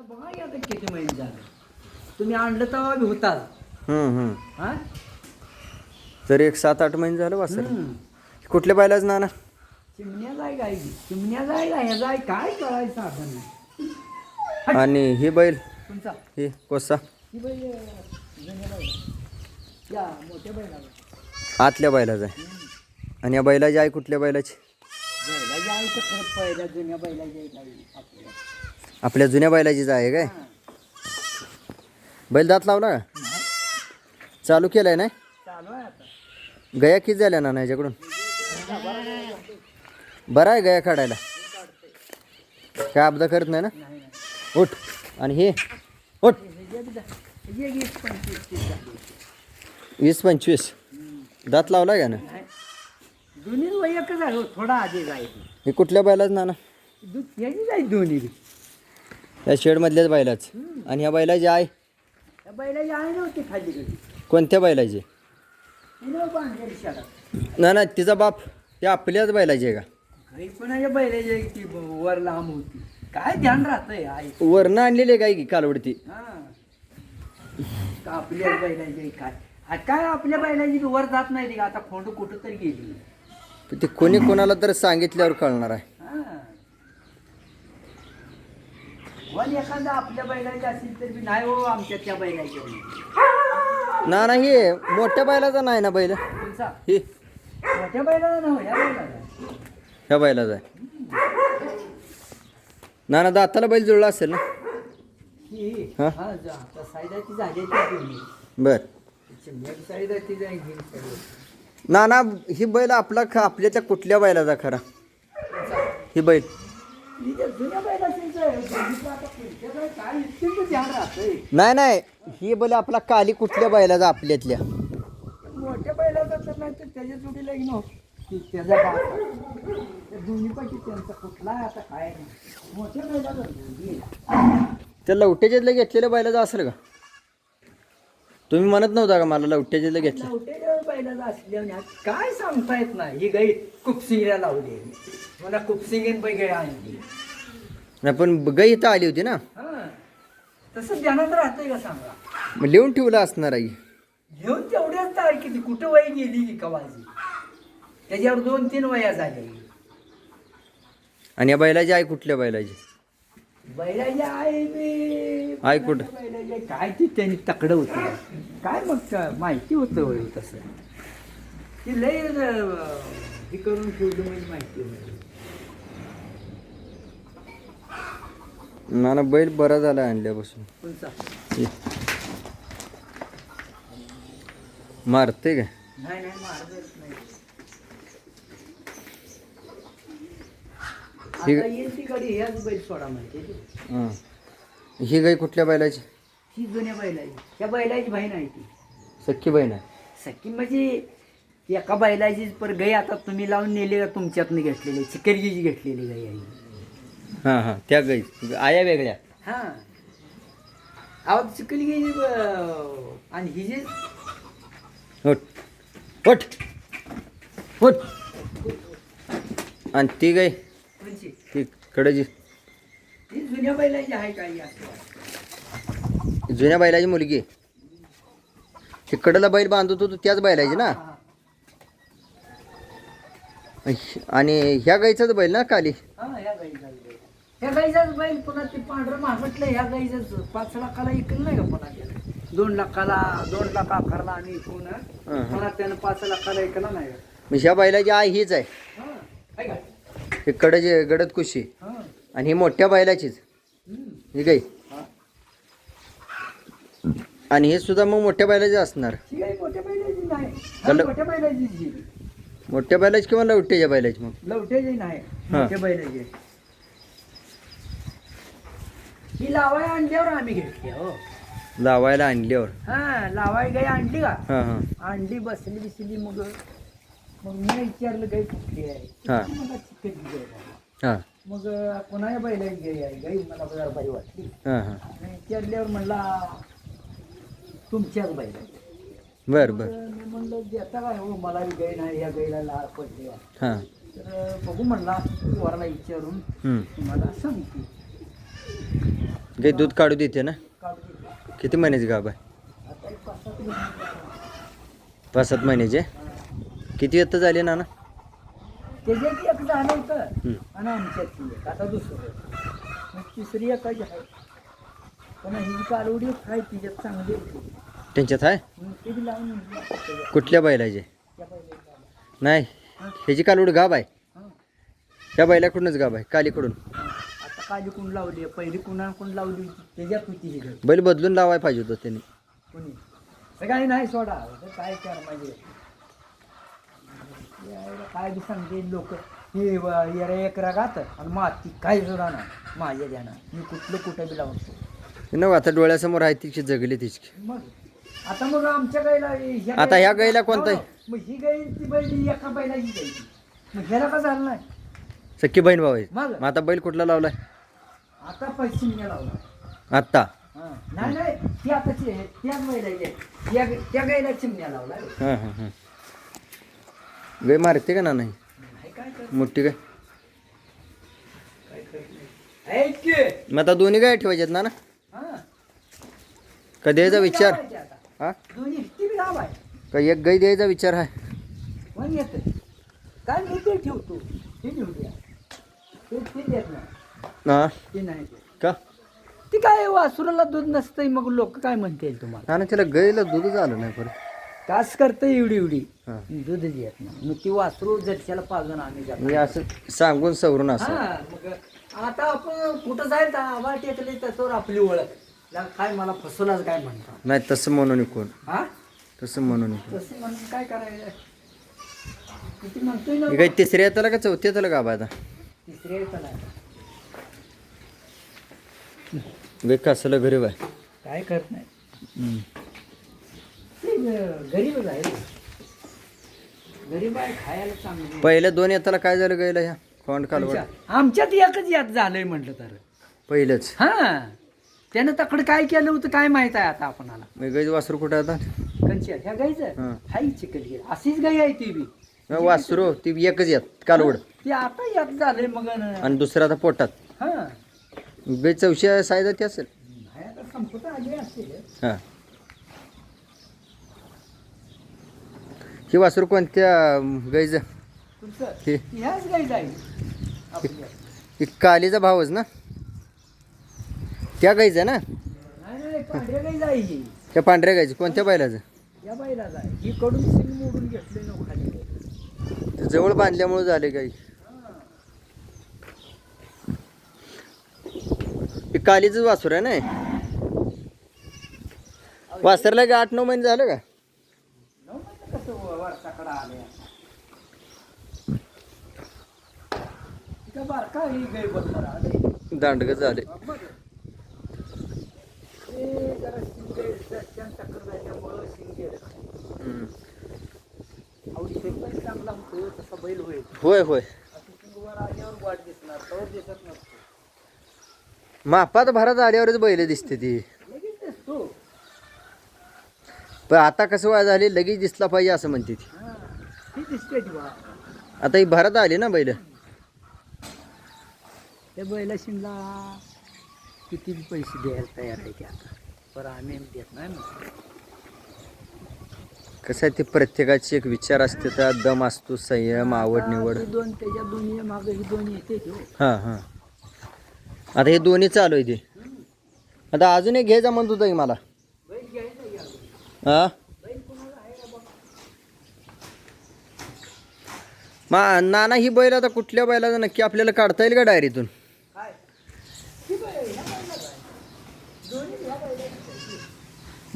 आता बघा की आता किती महिने झाले. तुम्ही आणलं तेव्हा बी होता हम्म हम्म. हा? तरी एक सात आठ महिने झालं वासर हम्म. कुठल्या बैलाच ना ना चिमण्या जाय गाय चिमण्या जाय जाय काय करायचं नाही आणि ही बैल? तुमचा. ही कोसा? ही अं, जुन्या. या मोठ्या बैलाला आतल्या बैलाचा आहे. आणि या बैलाची आई कुठल्या बैलाची? बैलाची आई तर खरंच पहिल्या जुन्या बैलाची आई आपल्याला आपल्या जुन्या बैलाचीच आहे काय. बैल दात लावला का? चालू केलाय आता गया किती झाल्या ना याच्याकडून? बरा आहे गया काढायला. काय अपदा करत नाही ना? उठ. आणि हे उठ. वीस पंचवीस. दात लावला का ना? नाही. दोन्ही वय एकच आहे हो, थोडा आधी जायचं. हे कुठल्या बैलाच ना ना दोन्ही. या शेडमधल्याच बैलाच. आणि ह्या बैलाची आई? त्या बैलाची नव्हती खाली कोणत्या बैलाची? तिनं बांधलेली शाळा ना ना तिचा बाप ते आपल्याच बैलाची आहे का? कोणाच्या बैलाची आहे ती वर लांब होती. काय ध्यान राहतंय आई. वरनं आणलेली आहे काय की कालवडती? हा. का आपल्या बैलाची आहे काय? आ, काय आपल्या बैलाची बी वर जात नाही ती का आता खोंड कुठं तरी गेली. ते कोणी कोणाला तर सांगितल्यावर कळणार आहे. हा. वन एखादा आपल्या बैलाची असेल तर बी नाही हो आमच्या त्या बैलाची आहे. ना ना हे मोठ्या बैलाचा नाही ना बैल? तुमचा? हे. मोठ्या बैलाला नव्हे या बैलाला ह्या बैलाचा आहे. ना ना दाताला बैल जुळला असेल ना? ही हा? हा जा आता साईदाची झाली ती दोन्ही. बर. चिमण्याची साईदाची जाईल ही साईड. ना ना ही बैल आपला ख आपल्या त्या कुठल्या बैलाचा खरा? ही बैल. ही त्या जुन्या बैलाचीच नाही नाही. ही बैल आपला काली कुठल्या बैलाचा? आपल्यातल्या. मोठ्या बैलाचा तर नाही तर त्याच्या जोडीला घेऊन की त्याचा बाप त्या दोन्ही पैकी त्यांचा कुठला आहे आता काय नाही. मोठ्या बैलाचा जोडी आहे. त्या लवट्याच्यातल्या घेतलेल्या बैलाचा असेल का? तुम्ही म्हणत नव्हता का मला लवट्याच्यातलं घेतलं लवटेच्या बैलाचा काय सांगता येत नाही. ही गाई कुपसिंगला लावली मला कुपसिंगेन पै गाय आणली. नाही पण गाई इथं आली होती ना. हा तसं ध्यानात राहतंय का सांगा? मग लिहून ठेवलं असणार आहे घेऊन तेवढ्याच तर किती कुठं वय गेली की कवाची त्याच्यावर दोन तीन वया झाल्या. आणि या बैलाची आई कुठल्या बैलाची? बैलाची आई बी आई कुठं? बैलाची आई. काय ती त्यांनी तकडं होतं? काय मग का- माहिती होतं होय तसं? ती लय अं, हे करून ठेवलं म्हणजे माहिती होती ना ना बैल बरा झाला आणल्यापासून. मारते का नाही नाही मारत नाही. ही- गाई कुठल्या बैलाची? ही जुन्या बैलाची. त्या बैलाची बहीण आहे ती. सख्खी बहीण आहे. सख्खी म्हणजे एका बैलाची पर गाई आता तुम्ही लावून नेली का तुमच्यातनं घेतलेली चिकरगीची घेतलेली गाई आहे हां हां. त्या गाई. आया वेगळ्या. हा. अहो चिकलगी आणि ही जी उठ. उठ. उठ. आणि ती गाई. म्हणजे ती कडची ही जुन्या बैलाची आहे काही असं? जुन्या बैलाची मुलगी. आहे. ती कडला बैल बांधत होतो त्याच बैलाची ना? हा, आणि ह्या गाईचाच बैल ना काली? हा, ह्या. ह्या गाईचाच बैल पुन्हा ते पांढरं महागटलं ह्या गाईचाच पाच लाखाला इकलं नाही का पुन्हा त्याला दोन लाखाला दोन लाख आकारला आणि इकून. पुन्हा त्यानं पाच लाखाला इकला नाही? मग ह्या बैलाची आई हीच आहे हा, आहे का? ही गडद कुशी हा, आणि ही मोठ्या बैलाचीच हम्म, ही गाई हा. आणि हे सुद्धा मग मोठ्या बैलाचे असणार ही गाई मोठ्या बैलाची नाही हा, त्याला- मोठ्या बैलाची जी. मोठ्या बैलाची किंवा लवटेच्या बैलाची मग लवट्याची नाही हा. मोठ्या बैलाची. ही लावाय आणल्यावर आम्ही घेतली हो. लावायला आणल्यावर? हा लावाय गाई आणली का? हां हां. अंडी बसली बिसली मग मग मी विचारलं गाई कुठली आहे? हा. मला. हां. मग कोणाच्या बैलाची गाई आहे गाई मला जरा बरी वाटली. हां हां. विचारल्यावर म्हणला तुमच्याच बैलाची. बरं बरं. मी म्हणलं देता काय हो मला बी गाई नाही या गाईला लाळ पडली आहे. हां. तर बघू म्हणला वराला विचारून हम्म. तुम्हाला सांगते गाई दूध काढू देते ना. किती महिन्याची गाब आहे? पाच सात महिन्याचे किती येतं झाली ना ना त्याच्यात एक झालं होतं. आणि आमच्यात ती एक. आता दुसरं मग तिसरी एकाची आहे. पण ही कालवडी तिच्यात चांगली त्यांच्यात. कुठल्या बैलाचे? त्या. नाही. ह्याची कालवड गाब आहे. ह्या बैलाकडूनच गाब आहे कालीकडून. काली कोण लावली पहिली कुणा कोण लावली होती. त्याच्यात होती ही बैल बदलून लावाय पाहिजे होतं त्यांनी. कोणी? सगळी नाही सोडा काय कर म्हणजे यायला काय बी सांगते लोक. हे येरा एक रागात आणि माती काही सुद्धा ना माझ्या ध्याना मी कुठलं कुठं बी लावतो न आता डोळ्यासमोर आहे तिची जगली तिची. मग आता मग आमच्या ह्या आता ह्या गाईला कोणतं- हो, मग ही गाई ती बैल एका बैला ही गाई. मग ह्याला का झालं नाही? सख्खी बहीण भाऊ आहे. मग? मग आता बैल कुठला लावलाय? आता पैसे लावला आत्ता. नाही नाही. ती आहे. त्याच. त्या चिमण्या लावला हां हां हां. गाय मारते का ना नाही मोठी काय. मग आता दोन्ही गाय ठेवायच्यात ना ना. का द्यायचा विचार? आता. हा? का एक गाय द्यायचा विचार आहे? काय ठेवतो ते देत नाही. हां? ते नाही. का? ती काय वासुराला दूध नसतंय मग लोक काय म्हणतील तुम्हाला? ना त्याला गाईला दूध झालं नाही परत. कास करतं एवढी एवढी? हां. दूध देत नाही. मग ती वासरू जरशाला पाजून आम्ही जातो. मी असं सांगून सवरून असं. हा मग आता आपण कुठं जायचं? आवाज टेकले त्याच्यावर आपली ओळख. ला काय मला फसवलाच काय म्हणतात? नाही तसं म्हणून कोण हा? तसं म्हणून तसं म्हणून काय करायचं? किती म्हणतोय ना ही गाय तिसऱ्या येताला का चौथ्या येताला गाबा आता तिसऱ्या येताला. गाय कसलं गरीब आहे. काय करत नाही. ते ग- गरीबच आहे. गरीब आहे खायला चांगलं पहिल्या दोन येताला काय झालं गायला ह्या? कोंड कालवड आमच्या- आमच्यात एकच यात झालंय म्हटलं तर. पहिलंच. हा. त्यानं तकडे काय केलं होतं काय माहीत आहे आता आपणाला. मग गायचं वासरू कुठं आता? कंची ह्या गाईचं हां. घे अशीच गाई आहे ती बी. वासरू ती एकच येत. कालवड ती आता यात झालंय मग. आणि दुसरा आता पोटात. हा. गाय चौशे ती असेल. नाही आता संपत आली असते हां. ही वासरू कोणत्या तुमचं? हे. ह्याच गाई जाईल आपल्या ही कालीचा भावच ना? त्या गायचं ना? नाही नाही पांढऱ्या गाई जाई ही. त्या पांढऱ्या गायचं कोणत्या बैलाचं? या बाईला जाय ही कडून सिंग मोडून घेतले ना खाली. जवळ बांधल्यामुळे झाले गाई. कालीच वासूर आहे ना वासरला का आठ नऊ महिने झालं का? दांडगं झाले. होईल होय होय. मापात भरात आल्यावरच बैल दिसते ती. पण आता कसं वय झाले लगेच दिसला पाहिजे असं म्हणते ती. दिसते आता ही भरात आली ना बैल. त्या बैला शिंगला किती पैसे द्यायला तयार आहे ते आता. पर आम्ही देत नाही ना. कसं आहे ते प्रत्येकाची एक विचार असते त्या दम असतो संयम आवड निवड दोन त्याच्या दोन्ही मागं ही दोन्ही येते हो. हां हां. आता हे दोन्ही चालू आहे ते. आता अजून एक घ्यायचा म्हणत होता की मला. हा? मा नाना ही बैल आता कुठल्या बैलाचा नक्की आपल्याला काढता येईल का डायरीतून?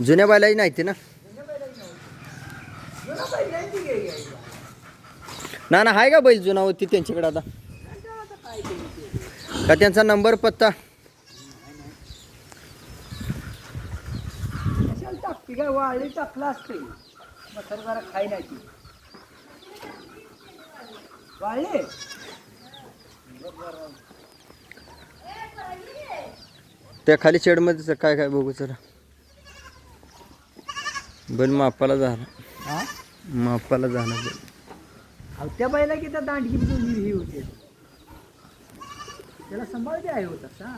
जुन्या बैलाची नाही ती ना? ना नाना आहे का बैल जुना होती त्यांच्याकडे आता? का त्यांचा नंबर पत्ता? टाकते काय? वाळली टाकला असते. मग तर जरा खाई नाही ती. वाळले त्या खाली शेडमध्ये काय काय बघू चला बैल मापाला झाला मापाला झाला त्या बैला की त्या दांडगी दोन्ही हे होते. त्याला सांभाळते आहे होता सा